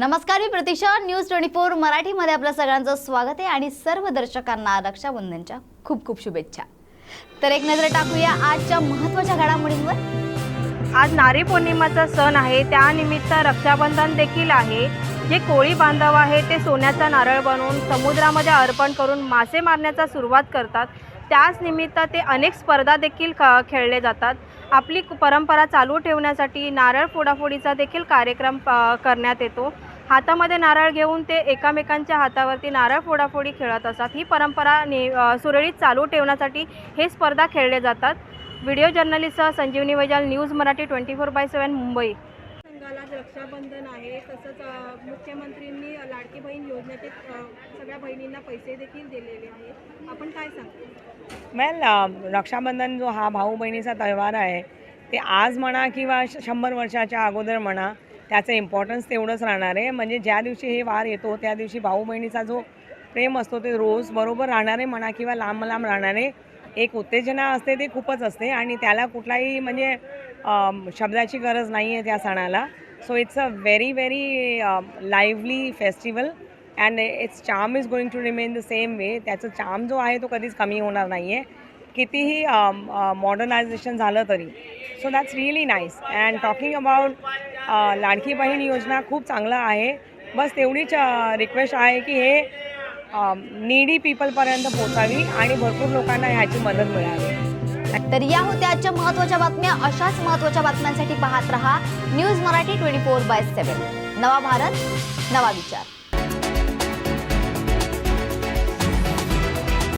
नमस्कार मी Pratiksha news twenty four मराठीमध्ये आपल्या सगळ्यांचं स्वागत आहे आणि सर्व दर्शकांना रक्षाबंधनच्या खूप खूप शुभेच्छा. तर एक नजर टाकूया आजच्या महत्त्वाच्या घडामोडींवर. आज नारी पौर्णिमाचा सण आहे त्यानिमित्त रक्षाबंधन देखील आहे. जे कोळी बांधव आहे ते सोन्याचा नारळ बनवून समुद्रामध्ये अर्पण करून मासे मारण्याचा सुरुवात करतात. त्याच निमित्त ते अनेक स्पर्धा देखील ख खेळले जातात. आपली परंपरा चालू ठेवण्यासाठी नारळ फोडाफोडीचा देखील कार्यक्रम प करण्यात येतो. हातामध्ये नारळ घेऊन ते एकामेकांच्या हातावरती नारळ फोडाफोडी खेळत असतात. ही परंपरा ने सुरळीत चालू ठेवण्यासाठी हे स्पर्धा खेळले जातात. Video journalist Sanjivani Vaijal news Marathi twenty four by seven Mumbai. संघाला रक्षाबंधन आहे. तसंच मुख्यमंत्र्यांनी लाडकी बहीण योजनेचे सगळ्या बहिणींना पैसे देखील दिलेले आहेत. आपण काय सांगतो? अ, रक्षाबंधन जो हा भाऊ बहिणीचा त्यौहार आहे ते आज म्हणा किंवा श- शंभर वर्षाच्या अगोदर म्हणा त्याचं इम्पॉर्टन्स तेवढंच राहणार आहे. म्हणजे ज्या दिवशी हे वार येतो त्या दिवशी भाऊ बहिणीचा जो प्रेम असतो ते रोज बरोबर राहणारे म्हणा किंवा लांब लांब राहणारे एक उत्तेजना असते ते खूपच असते. आणि त्याला कुठलाही म्हणजे शब्दाची गरज नाही आहे त्या सणाला. So it's a very very lively festival and it's charm is going to remain the same way त्याचं चार्म जो आहे तो कधीच कमी होणार नाही आहे कितीही मॉडर्नायझेशन झालं तरी. So that's really nice and talking about Ladki Bahin Yojana खूप चांगलं आहे. बस तेवढीच रिक्वेस्ट आहे की हे नीडी पीपलपर्यंत पोचावी आणि भरपूर लोकांना ह्याची मदत मिळावी. तर या होत्या आजच्या महत्त्वाच्या बातम्या. अशाच महत्त्वाच्या बातम्यांसाठी पाहत रहा news Marathi twenty four by seven नवा भारत नवा विचार.